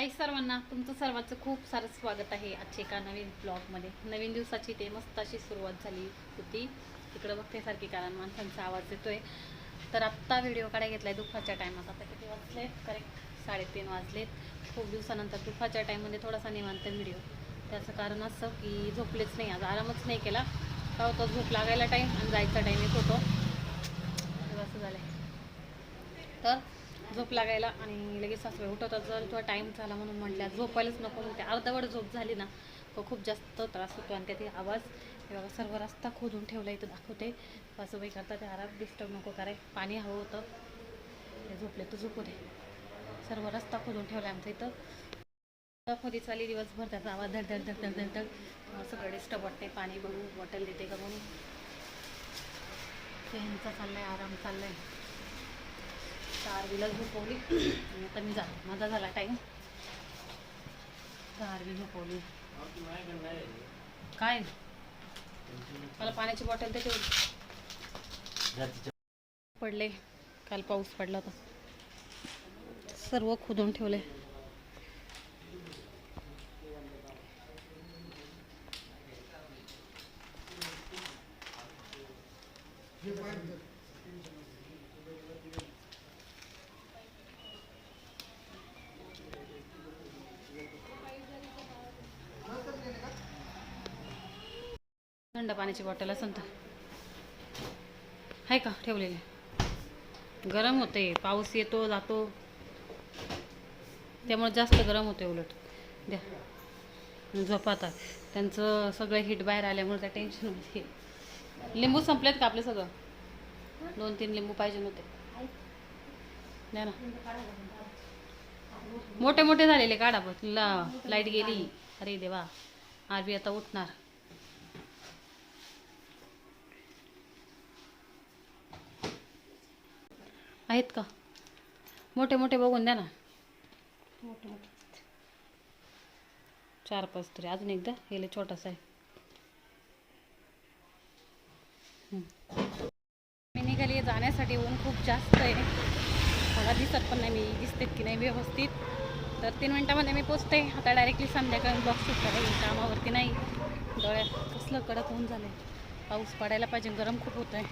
हाय सर्वांना तुमचं सर्वांचं खूप सारं स्वागत आहे आजच्या एका नवीन ब्लॉगमध्ये नवीन दिवसाची ते मस्त अशी सुरुवात झाली होती. तिकडं बघण्यासारखी कारण माणसांचा आवाज येतोय. तर आत्ता व्हिडिओ काढायला घेतलाय दुपारच्या टायमात आता किती वाजले? करेक्ट साडेतीन वाजलेत खूप दिवसानंतर दुपारच्या टाईममध्ये थोडासा निवांत व्हिडिओ त्याचं कारण असं की झोपलेच नाही. आज आरामच नाही केला. का होतं? झोप लागायला टाईम आणि जायचा टाईम येत होतो. असं झालं तर झोप लागायला आणि लगेच सासरे उठवतात. जर थोडा टाईम झाला म्हणून म्हटल्या झोपायलाच नको म्हणते अर्धवट झोप झाली ना तो खूप जास्त त्रास होतो आणि त्यातील आवाज. हे बघा सर्व रस्ता खोदून ठेवला इथं दाखवते. सासूबाई करता ते आराम डिस्टर्ब नको कराय पाणी हवं होतं. ते झोपले तर झोपू दे. सर्व रस्ता खोदून ठेवला आमच्या इथं. खोदी चाली दिवसभर त्याचा आवाज धड धड धड धड धड सगळं डिस्टर्ब वाटते पाणी बघू बॉटल देते का म्हणून. ते ह्यांचा चाललाय आराम चाललाय. आरवीला झोपवली. आता मी जाते. माझा झाला टाईम आरवी झोपवली. काय? मला पाण्याची बॉटल देते पडले. काल पाऊस पडला होता. सर्व खोदून ठेवले. थंड पाण्याची बॉटल असेल तर. आहे का ठेवलेले. गरम होते पाऊस येतो जातो. त्यामुळे जास्त गरम होते उलट. द्या. झोपातात त्यांचं सगळं हिट बाहेर आल्यामुळे त्या टेन्शनमध्ये लिंबू संपलेत का आपले सगळं? दोन तीन लिंबू पाहिजे होते द्या ना. मोठे मोठे झालेले काढा बघ. ला लाइट गेली. अरे देवा. आरबी आता उठणार. आहेत का? मोठे मोठे बघून द्या ना. मोठे मोठे. चार पाच तरी. अजून एकदा. गेले छोटासा आहे. मी निघाली जाण्यासाठी. ऊन खूप जास्त आहे. मला दिसत पण नाही. मी दिसते की नाही व्यवस्थित. तर तीन मिनटामध्ये मी पोचते. आता डायरेक्टली संध्याकाळी शूट करायला कामावरती नाही. डोळ्यात कसलं कडक ऊन झालं पाऊस पडायला पाहिजे. गरम खूप होत आहे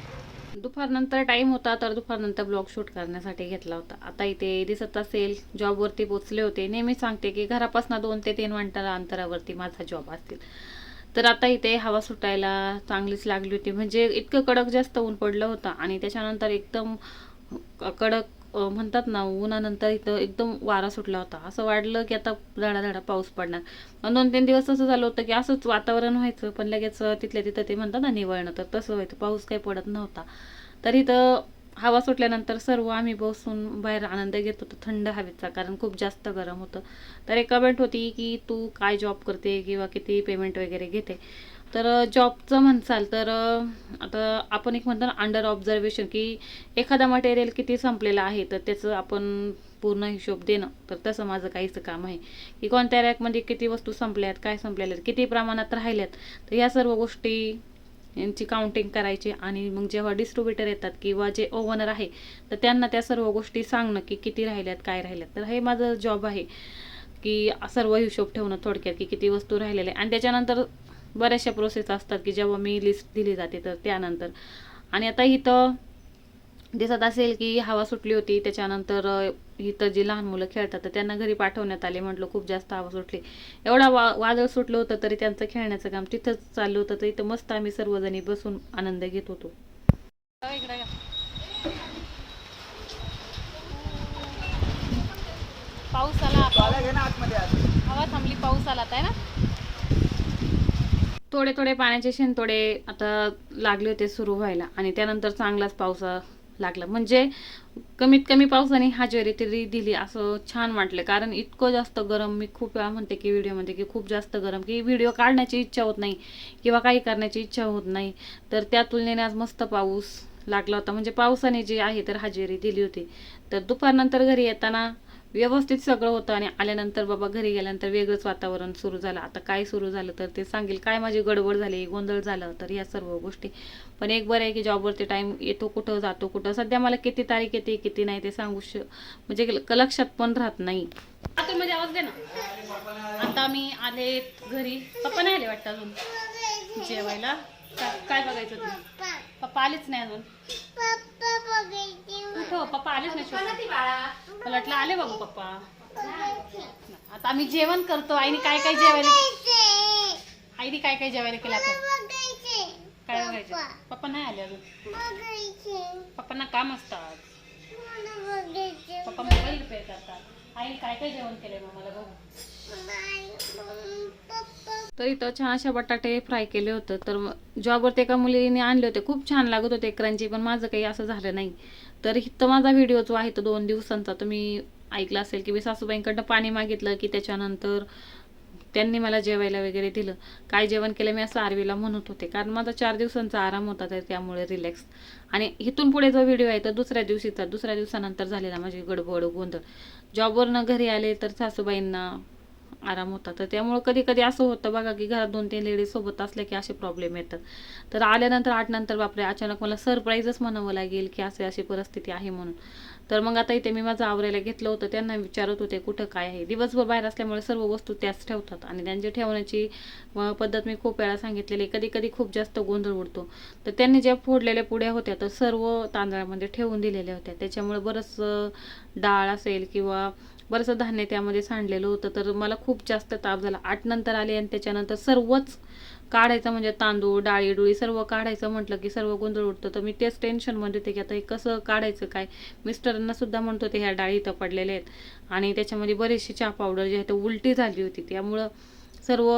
दुपारनंतर टाईम होता तर दुपारनंतर ब्लॉग शूट करण्यासाठी घेतला होता. आता इथे दिसत असेल जॉबवरती पोचले होते. नेहमी सांगते की घरापासून दोन ते तीन मिनटाला अंतरावरती माझा जॉब असतील. तर आता इथे हवा सुटायला चांगलीच लागली होती. म्हणजे इतकं कडक जास्त ऊन पडलं होतं आणि त्याच्यानंतर एकदम कडक म्हणतात ना उन्हानंतर इथं एकदम वारा सुटला होता. असं वाढलं की आता धडाधडा पाऊस पडणार. दोन तीन दिवस असं झालं होतं की असंच वातावरण व्हायचं. पण लगेच तिथल्या तिथं ते म्हणतात ना निवळणं. तर तसं व्हायचं. पाऊस काही पडत नव्हता. तर इथं हवा सुटल्यानंतर सर्व आम्ही बसून बाहेर आनंद घेत होतो. थंड हवेचा कारण खूप जास्त गरम होतं. तर एक कमेंट होती की तू काय जॉब करते किंवा किती पेमेंट वगैरे घेते? तर जॉबचं म्हणसाल तर आता आपण एक म्हणतो ना अंडर ऑब्झर्वेशन की एखादा मटेरियल किती संपलेला आहे तर त्याचं आपण पूर्ण हिशोब देणं. तर तसं माझं काहीच काम आहे. की कोणत्या रॅकमध्ये किती वस्तू संपल्यात काय संपलेल्या आहेत किती प्रमाणात राहिल्यात तर ह्या सर्व गोष्टी यांची काउंटिंग करायची आणि मग जेव्हा डिस्ट्रीब्युटर येतात किंवा जे ओवनर आहे तर त्यांना त्या सर्व गोष्टी सांगणं की किती राहिल्यात काय राहिल्यात. तर हे माझं जॉब आहे की सर्व हिशोब ठेवणं थोडक्यात की किती वस्तू राहिलेल्या आणि त्याच्यानंतर बऱ्याचशा प्रोसेस असतात की जेव्हा मी लिस्ट दिली जाते तर त्यानंतर. आणि आता इथं दिसत असेल की हवा सुटली होती त्याच्यानंतर इथं जी लहान मुलं खेळतात तर त्यांना घरी पाठवण्यात आले म्हटलं खूप जास्त हवा सुटली. एवढा वा वादळ सुटलं होतं तरी त्यांचं खेळण्याचं काम तिथंच चाललं होतं तर इथं मस्त आम्ही सर्वजणी बसून आनंद घेत होतो. पाऊस आला. हवा थांबली पाऊस आला आहे ना? थोडे थोडे पाण्याचे शिंतोडे आता लागले होते सुरू व्हायला आणि त्यानंतर चांगलाच पाऊस लागला. म्हणजे कमीत कमी पावसाने हजेरी तरी दिली असं छान वाटलं. कारण इतकं जास्त गरम मी खूप वेळा म्हणते की व्हिडिओमध्ये की खूप जास्त गरम की व्हिडिओ काढण्याची इच्छा होत नाही किंवा काही करण्याची इच्छा होत नाही. तर त्या तुलनेने आज मस्त पाऊस लागला होता. म्हणजे पावसाने जी आहे तर हजेरी दिली होती. तर दुपारनंतर घरी येताना व्यवस्थित सगळं होतं आणि आल्यानंतर बाबा घरी गेल्यानंतर वेगळंच वातावरण सुरू झालं. आता काय सुरू झालं तर ते सांगेल. काय माझी गडबड झाली गोंधळ झालं तर या सर्व गोष्टी. पण एक बरं आहे की जॉबवरती टाईम येतो कुठं जातो कुठं. सध्या मला किती तारीख येते किती नाही ते सांगू श म्हणजे लक्षात पण राहत नाही. आता म्हणजे आवाज दे ना. आता मी आले घरी. पप्पा नाही आले वाटतं अजून? जेवायला? काय बघायचं तुम्ही पप्पा आलेच नाही अजून. कुठं पप्पा आलेच नाही. मला वाटलं आले बाबू पप्पा. आता आम्ही जेवण करतो. आईने काय काय जेवायला आईने काय काय जेवायला केलं आपण काय बघायचं? पप्पा नाही आले अजून. पप्पांना काम असतात पप्पा मोबाईल रिपेअर करतात. आईने काय काय जेवण केलंय मग मला बघू. तर इथं छान अशा बटाटे फ्राय केले होतं. तर जॉबवर जॉबवरती एका मुलीने आणले होते. खूप छान लागत होते क्रंची पण माझं काही असं झालं नाही. तर इथं माझा व्हिडिओ जो आहे तो दोन दिवसांचा. तुम्ही ऐकला असेल की मी सासूबाईंकडनं पाणी मागितलं की त्याच्यानंतर त्यांनी मला जेवायला वगैरे दिलं. काय जेवण केलं मी असं आरवीला म्हणत होते. कारण माझा चार दिवसांचा आराम होता तर त्यामुळे रिलॅक्स आणि इथून पुढे जो व्हिडिओ आहे तो दुसऱ्या दिवशीचा दुसऱ्या दिवसानंतर झालेला माझी गडबड गोंधळ. जॉबवरनं घरी आले तर सासूबाईंना आराम होता. तर त्यामुळं कधी कधी असं होतं बघा की घरात दोन तीन लेडीज सोबत असल्या की असे प्रॉब्लेम येतात. तर आल्यानंतर आठ नंतर बापरे अचानक मला सरप्राईजच म्हणावं लागेल की असे अशी परिस्थिती आहे म्हणून. तर मग आता इथे मी माझं आवरायला घेतलं होतं. त्यांना विचारत होते कुठं काय आहे? दिवसभर बाहेर असल्यामुळे सर्व वस्तू त्याच ठेवतात आणि त्यांची ठेवण्याची पद्धत मी खूप वेळा सांगितलेली कधी कधी खूप जास्त गोंधळ उडतो. तर त्यांनी ज्या फोडलेल्या पुड्या होत्या तर सर्व तांदळामध्ये ठेवून दिलेल्या होत्या. त्याच्यामुळे बरंचसं डाळ असेल किंवा बरंचसं धान्य त्यामध्ये सांडलेलं होतं. तर मला खूप जास्त ताप झाला. आठ नंतर आले आणि त्याच्यानंतर सर्वच काढायचं म्हणजे तांदूळ डाळी डुळी सर्व काढायचं म्हटलं की सर्व गोंधळ उठतं तर मी तेच टेन्शनमध्ये होते की आता हे कसं काढायचं काय? मिस्टरांना सुद्धा म्हणत होते ह्या डाळी इथं पडलेल्या आहेत. आणि त्याच्यामध्ये बरीचशी चहा पावडर जी आहे ती उलटी झाली होती. त्यामुळं सर्व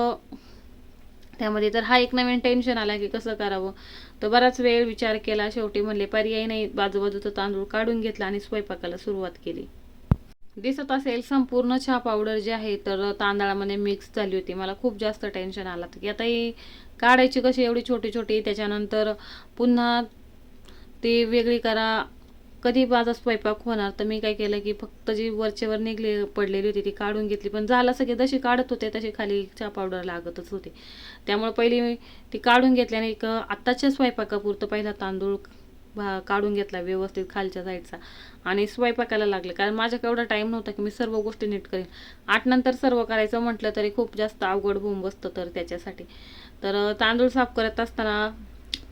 त्यामध्ये तर हा एक नवीन टेन्शन आला की कसं करावं? तर बराच वेळ विचार केला. शेवटी म्हणले पर्याय नाही. बाजूबाजूचा तांदूळ काढून घेतला आणि स्वयंपाकाला सुरुवात केली. दिसत असेल संपूर्ण चहा पावडर जी आहे तर तांदळामध्ये मिक्स झाली होती. मला खूप जास्त टेन्शन आलं की आता ही काढायची कशी एवढी छोटी छोटी त्याच्यानंतर पुन्हा ती वेगळी करा. कधी माझा स्वयंपाक होणार तर मी काय केलं की फक्त जी वरचेवर निघली पडलेली होती ती काढून घेतली. पण झालं सगळे जशी काढत होते तशी खाली चहा पावडर लागतच होती. त्यामुळे पहिली ती काढून घेतल्याने एक आत्ताच्या स्वयंपाकापुरतं पहिला तांदूळ भा काढून घेतला व्यवस्थित खालच्या साईडचा आणि स्वयंपाकाला लागले. कारण माझ्याकडे एवढा टाईम नव्हता की मी सर्व गोष्टी नीट करेन. आठ नंतर सर्व करायचं म्हटलं तरी खूप जास्त अवघड होऊन बसतं तर त्याच्यासाठी. तर तांदूळ साफ करत असताना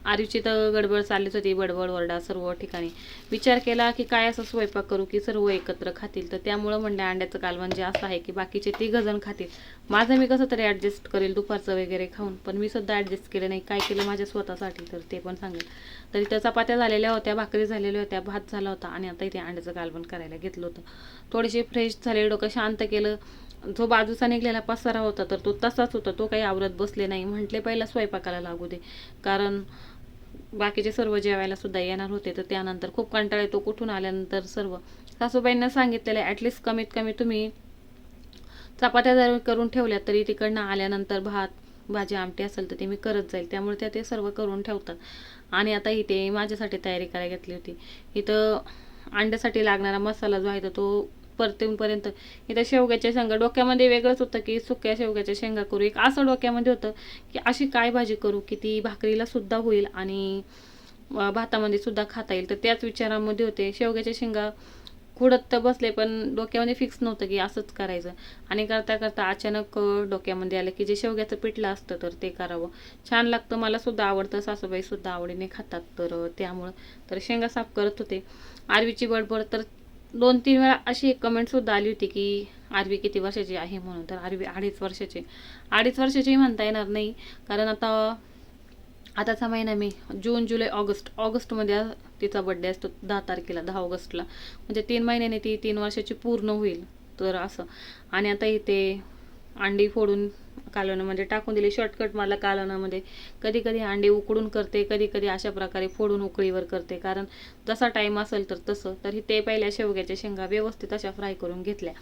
आधीची तर गडबड चाललीच होती बडबड वरडा सर्व ठिकाणी. विचार केला की काय असं स्वयंपाक करू की सर्व एकत्र खातील? तर त्यामुळं म्हणलं अंड्याचं कालवण जे म्हणजे असं आहे की बाकीचे तिघजण खातील. माझं मी कसं तरी ॲडजस्ट करेल दुपारचं वगैरे खाऊन पण मी सुद्धा ॲडजस्ट केलं नाही. काय केलं माझ्या स्वतःसाठी तर ते पण सांगेल. तर इथं चपात्या झालेल्या होत्या भाकरी झालेल्या होत्या भात झाला होता आणि आता इथे अंड्याचं कालवण करायला घेतलं होतं. थोडीशी फ्रेश झाले डोकं शांत केलं. जो बाजूचा निघलेला पसारा होता तर तो तसाच होता. तो काही आवरत बसले नाही. म्हटले पहिला स्वयंपाकाला लागू दे. कारण बाकीचे सर्व जेवायला सुद्धा येणार होते तर त्यानंतर खूप कंटाळा येतो कुठून आल्यानंतर सर्व. सासूबाईंना सांगितलेलं ॲटलिस्ट कमीत कमी तुम्ही चपात्या जर करून ठेवल्या तरी तिकडनं आल्यानंतर भात भाजी आमटी असेल तर ते मी करत जाईल. त्यामुळे त्या ते सर्व करून ठेवतात. आणि आता इथे माझ्यासाठी तयारी करायला घेतली होती. इथं अंड्यासाठी लागणारा मसाला जो आहे तर तो परतूनपर्यंत. इथं शेवग्याच्या शेंगा डोक्यामध्ये वेगळंच होतं की सुक्या शेवग्याच्या शेंगा करू. एक असं डोक्यामध्ये होतं की अशी काय भाजी करू की ती भाकरीला सुद्धा होईल आणि भातामध्ये सुद्धा खाता येईल. तर त्याच विचारामध्ये होते. शेवग्याच्या शेंगा खुडत तर बसले पण डोक्यामध्ये फिक्स नव्हतं की असंच करायचं. आणि करता करता अचानक डोक्यामध्ये आलं की जे शेवग्याचं पिठलं असतं तर ते करावं. छान लागतं. मला सुद्धा आवडतं. सासूबाई सुद्धा आवडीने खातात. तर त्यामुळं तर शेंगा साफ करत होते. आरवीची बडबड तर दोन तीन वेळा अशी एक कमेंटसुद्धा आली होती की आरवी किती वर्षाची आहे म्हणून. तर आरवी अडीच वर्षाची. अडीच वर्षाची म्हणता येणार नाही. कारण आता आताचा महिना मी जून जुलै ऑगस्ट. ऑगस्टमध्ये तिचा बड्डे असतो दहा तारखेला दहा ऑगस्टला. म्हणजे तीन महिन्याने ती तीन वर्षाची पूर्ण होईल. तर असं. आणि आता इथे अंडी फोडून कालवणामध्ये टाकून दिली शॉर्टकट मला कालवणामध्ये. कधी कधी अंडे उकडून करते कधी कधी अशा प्रकारे फोडून उकळीवर करते. कारण जसा टाईम असेल तर तसं. तर ते पहिल्या शेवग्याच्या शेंगा व्यवस्थित अशा फ्राय करून घेतल्या.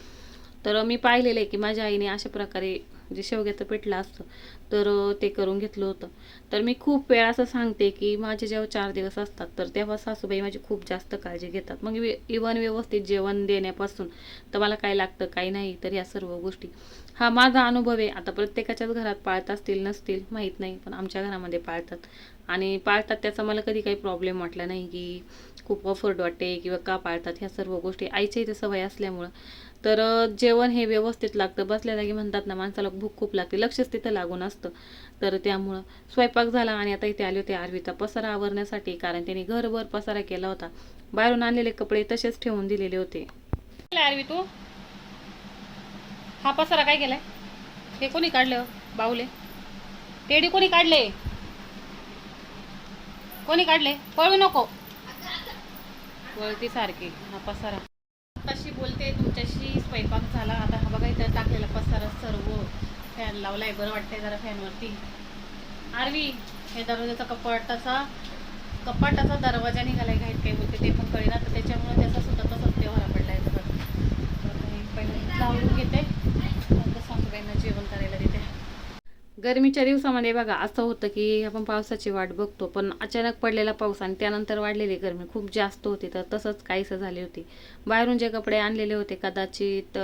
तर मी पाहिलेलं आहे की माझ्या आईने अशा प्रकारे जे शेवग्याचं पिठलं असतं तर ते करून घेतलं होतं. तर मी खूप वेळा असं सांगते की माझे जेव्हा चार दिवस असतात तर तेव्हा सासूबाई माझी खूप जास्त काळजी घेतात. मग इवन व्यवस्थित जेवण देण्यापासून तर मला काय लागतं काय नाही तर या सर्व गोष्टी. हा माझा अनुभव आहे. आता प्रत्येकाच्याच घरात पाळत असतील नसतील माहीत नाही पण आमच्या घरामध्ये पाळतात. आणि पाळतात त्याचा मला कधी काही प्रॉब्लेम वाटला नाही की खूप अफर्ड वाटते किंवा का पाळतात ह्या सर्व गोष्टी. आईच्या इथे सवय असल्यामुळं. तर जेवण हे व्यवस्थित लागतं. बसल्या जागी म्हणतात ना माणसाला भूक खूप लागते. लक्षच तिथं लागून असतं. तर त्यामुळं स्वयंपाक झाला आणि आता इथे आले होते आरवीचा पसारा आवरण्यासाठी कारण त्यांनी घरभर पसारा केला होता. बाहेरून आणलेले कपडे तसेच ठेवून दिलेले होते. आरवी तू? हा पसारा काय केलाय? हे कोणी काढलं? बाहुले. टेडी कोणी काढले? कोणी काढले? पळू नको. वळती सारखी हा पसारा. तशी बोलते तुमच्याशी स्वयंपाक झाला. आता हा बघा इथं टाकलेला पसारा सर्व. फॅन लावलाय बरं वाटतंय जरा फॅनवरती. आरवी हे दरवाजाचा कपाटाचा कपाटाचा दरवाजा निघालाय घाईत काही बोलते ते पण कळेना. तर त्याच्यामुळे त्याचा सुद्धा तसाच तेव्हा पडलाय बघा तर हे पहिलं लावून घेते नंतर सासूबाईंना जेवण करायला देते गरमीच्या दिवसामध्ये बघा असं होतं की आपण पावसाची वाट बघतो पण अचानक पडलेला पाऊस आणि त्यानंतर वाढलेली गरमी खूप जास्त होती तर तसंच काहीसं झाली होती. बाहेरून जे कपडे आणलेले होते कदाचित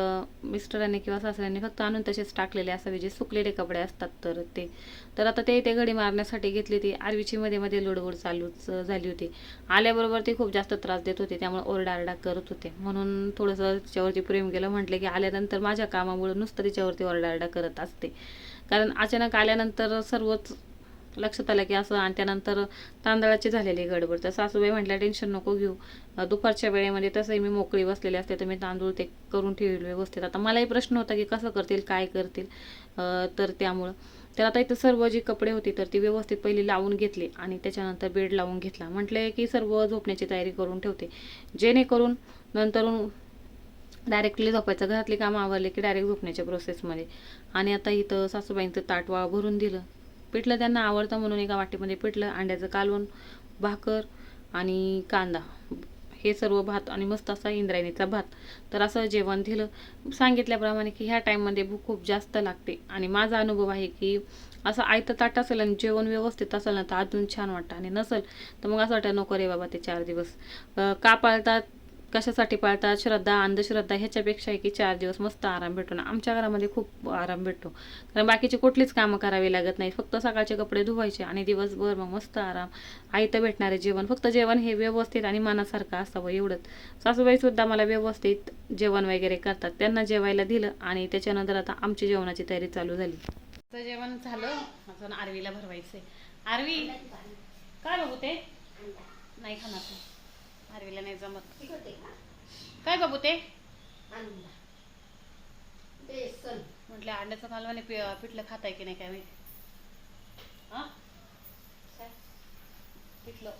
मिस्टरांनी किंवा सासऱ्यांनी फक्त आणून तसेच टाकलेले असावे जे सुकलेले कपडे असतात तर ते. तर आता ते ते घडी मारण्यासाठी घेतली ती आरवीची मध्ये मध्ये लुडबुड चालूच झाली होती. आल्याबरोबर ती खूप जास्त त्रास देत होती त्यामुळे ओरडाआरडा करत होते. म्हणून थोडंसं तिच्यावरती प्रेम केलं म्हटलं की आल्यानंतर माझ्या कामामुळे नुसतं तिच्यावरती ओरडाआरडा करत असते. कारण अचानक आल्यानंतर सर्वच लक्षात आलं की असं आणि त्यानंतर तांदळाची झालेली गडबड. तर सासूबाई म्हटल्या टेन्शन नको घेऊ. दुपारच्या वेळेमध्ये तसंही मी मोकळी बसलेले असते तर मी तांदूळ ते करून ठेवले व्यवस्थित. आता मलाही प्रश्न होता की कसं करतील काय करतील तर त्यामुळं. तर आता इथं सर्व जी कपडे होती तर ती व्यवस्थित पहिली लावून घेतली आणि त्याच्यानंतर बेड लावून घेतला. म्हटलं की सर्व झोपण्याची तयारी करून ठेवते. जेणेकरून नंतर डायरेक्टली झोपायचं. घरातली कामं आवरले की डायरेक्ट झोपण्याच्या प्रोसेसमध्ये आणि आता इथं सासूबाईंचं ताटवा भरून दिलं. पिठलं त्यांना आवडतं म्हणून एका वाटीमध्ये पिठलं अंड्याचं कालवण भाकर आणि कांदा. हे सर्व भात आणि मस्त असा इंद्रायणीचा भात. तर असं जेवण दिलं. सांगितल्याप्रमाणे की ह्या टाईममध्ये भूक खूप जास्त लागते. आणि माझा अनुभव आहे की असं आयतं ताट असेल आणि जेवण व्यवस्थित असेल ना तर अजून छान वाटतं. आणि नसेल तर मग असं वाटतं नको रे बाबा ते चार दिवस. का पाळतात? कशासाठी पाळतात? श्रद्धा अंधश्रद्धा ह्याच्यापेक्षा आहे की चार दिवस मस्त आराम भेटतो ना आमच्या घरामध्ये खूप आराम भेटतो. कारण बाकीची कुठलीच कामं करावी लागत नाही फक्त सकाळचे कपडे धुवायचे आणि दिवसभर मग मस्त आराम. आयतं भेटणारे जेवण. फक्त जेवण हे व्यवस्थित आणि मनासारखं असावं एवढंच. सासूबाई सुद्धा मला व्यवस्थित जेवण वगैरे करतात. त्यांना जेवायला दिलं आणि त्याच्यानंतर आता आमची जेवणाची तयारी चालू झाली. जेवण झालं. अजून आरवीला भरवायचंय. आरवी काय बघू ते? नाही खाणार. आरवीला नाही जमत. काय बाबू ते? म्हटलं अंड्याचं कालवाने पिठलं खाताय की नाही काय माहिती? हा? पिठलं.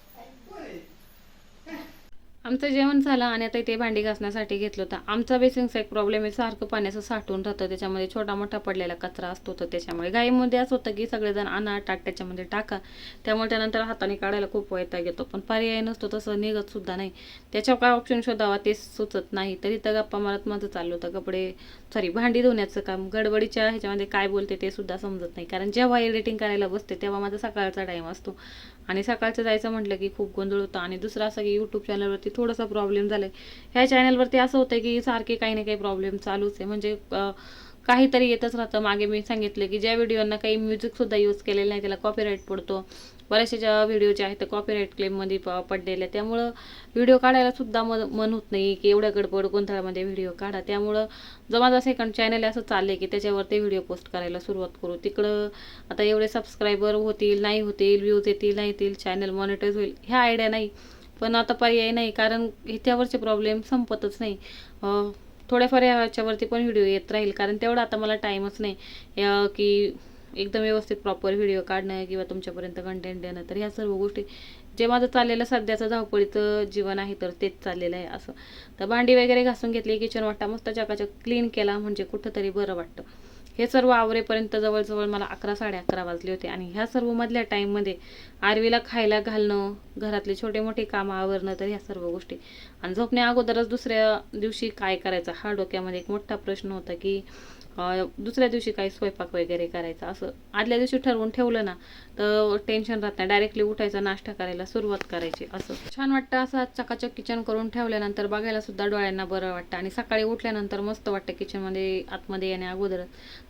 आमचं जेवण झालं आणि आता इथे भांडी घासण्यासाठी घेतलं होतं. आमचा बेसिंगचा एक प्रॉब्लेम आहे. सारखं पाण्याचं साठून राहतं. त्याच्यामध्ये छोटा मोठा पडलेला कचरा असतो तर त्याच्यामुळे गाईमध्ये असं होतं की सगळेजण आणा टाक त्याच्यामध्ये टाका. त्यामुळे त्यानंतर हाताने काढायला खूप वैताग येतो. पण पर्याय नसतो तसं निघतसुद्धा नाही. त्याच्यावर काय ऑप्शन शोधावा ते सुचत नाही. तरी तर गप्पा मारत माझं चाललं होतं. कपडे सॉरी भांडी धुण्याचं काम. गडबडीच्या ह्याच्यामध्ये काय बोलते ते सुद्धा समजत नाही. कारण जेव्हा एडिटिंग करायला बसते तेव्हा माझा सकाळचा टाईम असतो. आणि सकाळचं जायचं म्हटलं की खूप गोंधळ होता. आणि दुसरं असं की यूट्यूब चॅनलवरती थोडासा प्रॉब्लेम झाला आहे ह्या चॅनलवरती असं होतं की सारखे काही ना काही प्रॉब्लेम चालूच आहे. म्हणजे काहीतरी येतच राहतं. मागे मी सांगितलं की ज्या व्हिडिओंना काही म्युझिकसुद्धा यूज केलेलं नाही त्याला कॉपीराईट पडतो. बऱ्याचशा ज्या व्हिडिओ जे आहेत त्या कॉपीराईट क्लेममध्ये प पडलेल्या त्यामुळं व्हिडिओ काढायलासुद्धा मन मन होत नाही की एवढ्या गडबड गोंधळामध्ये व्हिडिओ काढा. त्यामुळं जो माझा सेकंड चॅनल असं चालले की त्याच्यावर ते व्हिडिओ पोस्ट करायला सुरुवात करू. तिकडं आता एवढे सबस्क्रायबर होतील नाही होतील व्ह्यूज येतील नाही येतील चॅनल मॉनिटाईज होईल ह्या आयडिया नाही. पण आता पर्याय नाही कारण ह्याच्यावरचे प्रॉब्लेम संपतच नाही. थोड्याफार ह्याच्यावरती पण व्हिडिओ येत राहील कारण तेवढा आता मला टाईमच नाही. या की एकदम व्यवस्थित प्रॉपर व्हिडिओ काढणं किंवा तुमच्यापर्यंत कंटेंट देणं तर ह्या सर्व गोष्टी. जे माझं चाललेलं सध्याचं धावपळीचं जीवन आहे तर तेच चाललेलं आहे असं. तर भांडी वगैरे घासून घेतली किचन वाटा मस्त चकाचक क्लीन केला म्हणजे कुठंतरी बरं वाटतं. हे सर्व आवरेपर्यंत जवळजवळ मला अकरा साडे अकरा वाजले होते. आणि ह्या सर्व मधल्या टाईममध्ये आरवीला खायला घालणं घरातले छोटे मोठे कामं आवरणं तर ह्या सर्व गोष्टी. आणि झोपण्या अगोदरच दुसऱ्या दिवशी काय करायचं? हा डोक्यामध्ये एक मोठा प्रश्न होता की दुसऱ्या दिवशी काही स्वयंपाक वगैरे करायचा? असं आदल्या दिवशी ठरवून ठेवलं ना तर टेन्शन राहत नाही. डायरेक्टली उठायचा नाश्ता करायला सुरुवात करायची असं. छान वाटतं असं चकाचक किचन करून ठेवल्यानंतर बघायला सुद्धा डोळ्यांना बरं वाटतं आणि सकाळी उठल्यानंतर मस्त वाटतं किचनमध्ये आतमध्ये येण्या अगोदर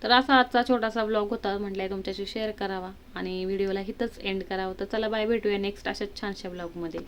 तर असा आजचा छोटासा ब्लॉग होता. म्हटलंय तुमच्याशी शेअर करावा आणि व्हिडिओला हिथंच एंड करावं. तर चला बाय भेटूया नेक्स्ट अशाच छानशा ब्लॉगमध्ये.